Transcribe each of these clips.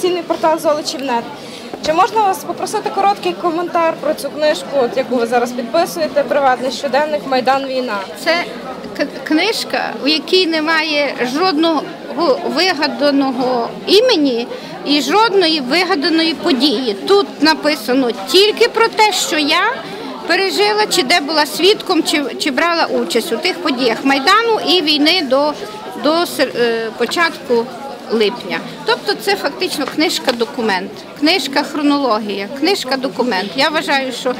інформаційний портал Золочівнет. Чи можна вас попросити короткий коментар про цю книжку, от яку ви зараз підписуєте, приватний щоденник Майдан Війна? Це книжка, у якій немає жодного вигаданого імені і жодної вигаданої події. Тут написано тільки про те, що я пережила, чи де була свідком, чи, чи брала участь у тих подіях Майдану і війни до, до е, початку липня. Тобто це фактично книжка-документ, книжка хронологія, книжка-документ. Я вважаю, що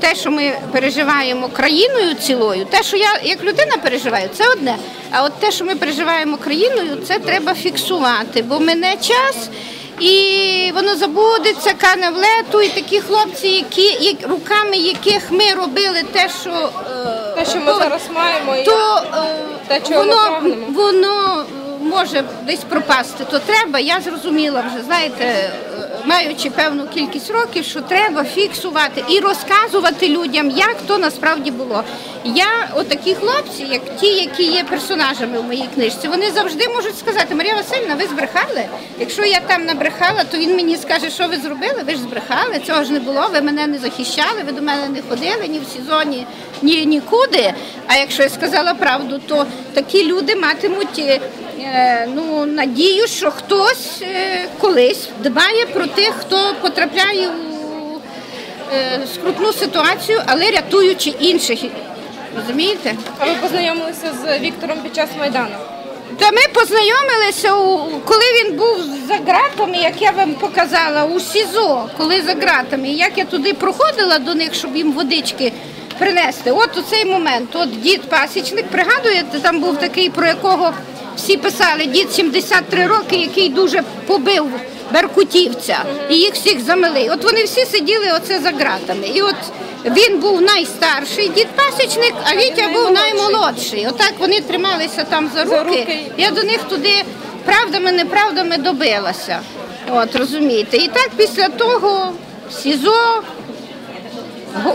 те, що ми переживаємо країною цілою, те, що я як людина переживаю, це одне. А от те, що ми переживаємо країною, це треба фіксувати, бо мене час. І воно забудеться, кане в лету, і такі хлопці, які як- руками яких ми робили те, що е, Те, що ми то- зараз маємо, і то е, Те, чого ми воно, прагнемо. воно може десь пропасти, то треба. Я зрозуміла вже, знаєте, е, маючи певну кількість років, що треба фіксувати і розказувати людям, як то насправді було. Я, отакі хлопці, як ті, які є персонажами в моїй книжці, вони завжди можуть сказати, Марія Васильівна, ви збрехали. Якщо я там набрехала, то він мені скаже, що ви зробили, ви ж збрехали, цього ж не було, ви мене не захищали, ви до мене не ходили ні в сезоні, ні нікуди. А якщо я сказала правду, то такі люди матимуть е, ну, надію, що хтось е, колись дбає про тих, хто потрапляє у е, скрутну ситуацію, але рятуючи інших. Розумієте? а ви познайомилися з Віктором під час Майдану? Та ми познайомилися, у- коли він був за ґратами, як я вам показала, у СІЗО, коли за ґратами. Як я туди проходила до них, щоб їм водички принести. От у цей момент, от дід пасічник, пригадуєте, там був такий, про якого всі писали, дід 73 роки, який дуже побив беркутівця, і їх всіх замели. От вони всі сиділи оце за ґратами. І от він був найстарший дід пасічник, а Вітя був наймолодший. Отак вони трималися там за руки. руки. Я до них туди правдами, неправдами добилася. От розумієте. І так після того СІЗО,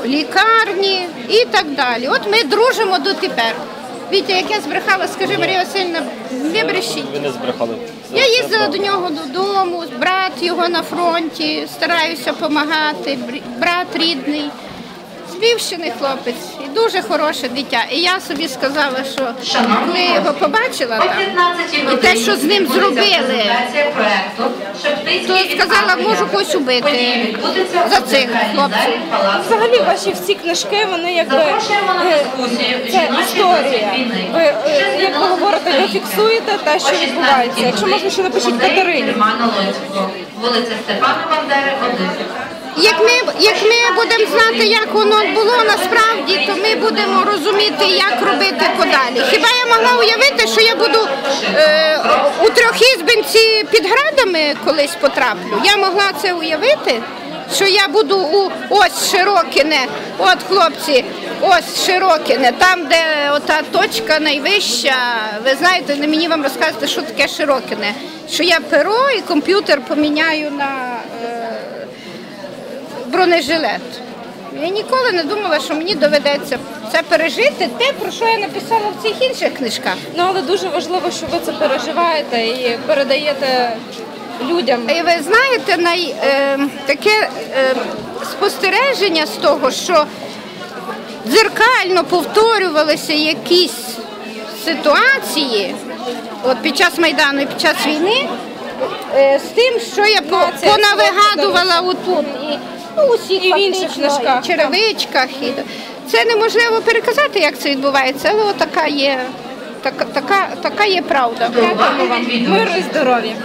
лікарні і так далі. От ми дружимо дотепер. Вітя, як я збрехала, скажи Марія Васильівна, не брешіть. Ви не збрехали. Я їздила до нього додому, брат його на фронті, стараюся допомагати, брат рідний. Львівщини хлопець і дуже хороше дитя. І я собі сказала, що коли я його побачила там, і те, що з ним зробили, то сказала, можу когось убити за цих хлопців. Взагалі, ваші всі книжки, вони якби е, це історія. Ви е, як ви говорите, ви фіксуєте те, що відбувається. Якщо можна, ще напишіть Катерині. Вулиця Степана Бандери, 1. Як ми, як ми будемо знати, як воно було насправді, то ми будемо розуміти, як робити подалі. Хіба я могла уявити, що я буду е, у трьохізбинці під градами колись потраплю? Я могла це уявити, що я буду у ось Широкине, от хлопці, ось Широкине, там, де ота точка найвища. Ви знаєте, не мені вам розказати, що таке Широкине. Що я перо і комп'ютер поміняю на. Бронежилет. Я ніколи не думала, що мені доведеться це пережити, те, про що я написала в цих інших книжках. Ну але дуже важливо, що ви це переживаєте і передаєте людям. І ви знаєте, най, е, таке е, спостереження з того, що дзеркально повторювалися якісь ситуації от під час Майдану і під час війни, е, з тим, що я по, понавигадувала отут. І, ну, усіх І в інших фактично, книжках, і черевичках. І, це неможливо переказати, як це відбувається, але от така є, така, така, така є правда. Дякуємо вам. Миру і здоров'я.